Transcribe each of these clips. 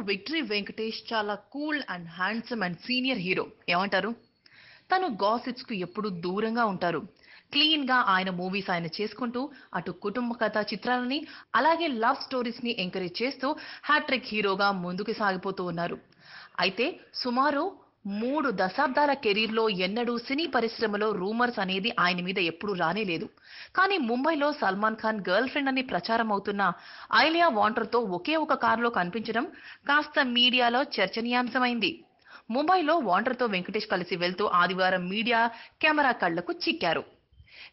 Victory Venkatesh చాలా cool and handsome and senior hero. ఏమంటారు? తను గాసిట్స్కు ఎప్పుడు దూరంగా ఉంటారు. క్లీన్గా ఆయన మూవీస్ ఆయన చేసుకుంటూ అటు కుటుంబ కథ చిత్రాలని అలాగే లవ్ స్టోరీస్ని ఎంకరేజ్ చేస్తూ హ్యాట్రిక్ హీరోగా ముందుకు సాగిపోతూ ఉన్నారు. అయితే సుమారు మూడు దశాబ్దాల కెరీర్లో ఎన్నడూ సినీ పరిశ్రమలో రూమర్స్ అనేది ఆయన మీద ఎప్పుడూ రానే లేదు కానీ ముంబైలో సల్మాన్ ఖాన్ గర్ల్ ఫ్రెండ్ అని ప్రచారం అవుతున్న ఐలియా వాంటర్తో ఒకే ఒక కారులో కనిపించడం కాస్త మీడియాలో చర్చనీయాంశమైంది. ముంబైలో వాంటర్తో వెంకటేష్ కలిసి వెళ్తూ ఆదివారం మీడియా కెమెరా కళ్ళకు చిక్కారు.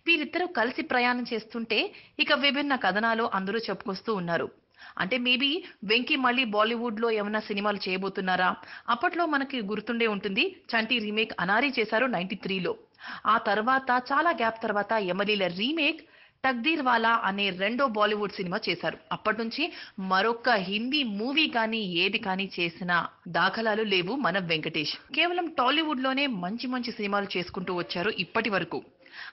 వీరిద్దరూ కలిసి ప్రయాణం చేస్తుంటే ఇక విభిన్న కథనాలు అందరూ చెప్పుకొస్తూ ఉన్నారు. అంటే మేబీ వెంకీ మళ్ళీ బాలీవుడ్లో ఏమైనా సినిమాలు చేయబోతున్నారా? అప్పట్లో మనకి గుర్తుండే ఉంటుంది చంటి రీమేక్ అనారీ చేశారు నైన్టీ త్రీలో. ఆ తర్వాత చాలా గ్యాప్ తర్వాత ఎమలీల రీమేక్ తక్దీర్ వాలా అనే రెండో బాలీవుడ్ సినిమా చేశారు. అప్పటి నుంచి మరొక హిందీ మూవీ కానీ ఏది కానీ చేసిన దాఖలాలు లేవు మన వెంకటేష్. కేవలం టాలీవుడ్లోనే మంచి మంచి సినిమాలు చేసుకుంటూ వచ్చారు ఇప్పటి వరకు.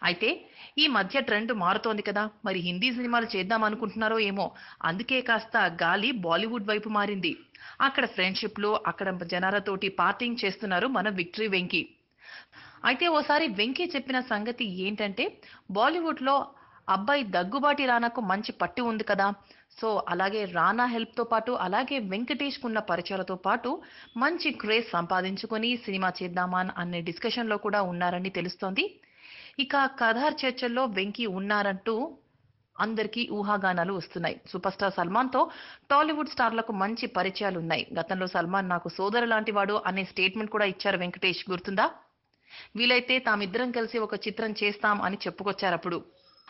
అయితే ఈ మధ్య ట్రెండ్ మారుతోంది కదా. మరి హిందీ సినిమాలు చేద్దాం అనుకుంటున్నారో ఏమో. అందుకే కాస్త గాలి బాలీవుడ్ వైపు మారింది. అక్కడ ఫ్రెండ్షిప్లు అక్కడ జనాలతోటి పార్టింగ్ చేస్తున్నారు మన విక్టరీ వెంకీ. అయితే ఓసారి వెంకీ చెప్పిన సంగతి ఏంటంటే బాలీవుడ్లో అబ్బాయి దగ్గుబాటి రానాకు మంచి పట్టు ఉంది కదా. సో అలాగే రానా హెల్ప్తో పాటు అలాగే వెంకటేష్ కున్న పరిచయాలతో పాటు మంచి క్రేజ్ సంపాదించుకొని సినిమా చేద్దామా అనే డిస్కషన్లో కూడా ఉన్నారని తెలుస్తోంది. ఇక కథార్ చర్చల్లో వెంకీ ఉన్నారంటూ అందరికీ ఊహాగానాలు వస్తున్నాయి. సూపర్ స్టార్ సల్మాన్తో టాలీవుడ్ స్టార్లకు మంచి పరిచయాలు ఉన్నాయి గతంలో సల్మాన్ నాకు సోదరు లాంటి వాడు అనే స్టేట్మెంట్ కూడా ఇచ్చారు వెంకటేష్. గుర్తుందా? వీలైతే తామిద్దరం కలిసి ఒక చిత్రం చేస్తాం అని చెప్పుకొచ్చారు అప్పుడు.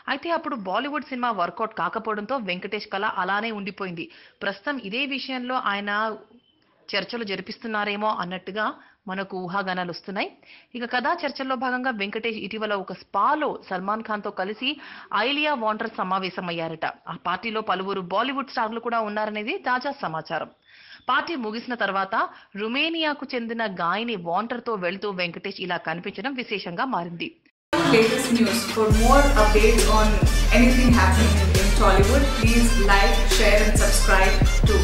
అయితే అప్పుడు బాలీవుడ్ సినిమా వర్కౌట్ కాకపోవడంతో వెంకటేష్ కళ అలానే ఉండిపోయింది. ప్రస్తుతం ఇదే విషయంలో ఆయన చర్చలు జరిపిస్తున్నారేమో అన్నట్టుగా మనకు ఊహాగానాలు వస్తున్నాయి. ఇక కథా చర్చల్లో భాగంగా వెంకటేష్ ఇటీవల ఒక స్పాలో సల్మాన్ ఖాన్తో కలిసి ఐలియా వాంటర్ సమావేశమయ్యారట. ఆ పార్టీలో పలువురు బాలీవుడ్ స్టార్లు కూడా ఉన్నారనేది తాజా సమాచారం. పార్టీ ముగిసిన తర్వాత రుమేనియాకు చెందిన గాయని వాంటర్తో వెళ్తూ వెంకటేష్ ఇలా కనిపించడం విశేషంగా మారింది. Latest news. For more updates on anything happening in Tollywood, please like, share, and subscribe to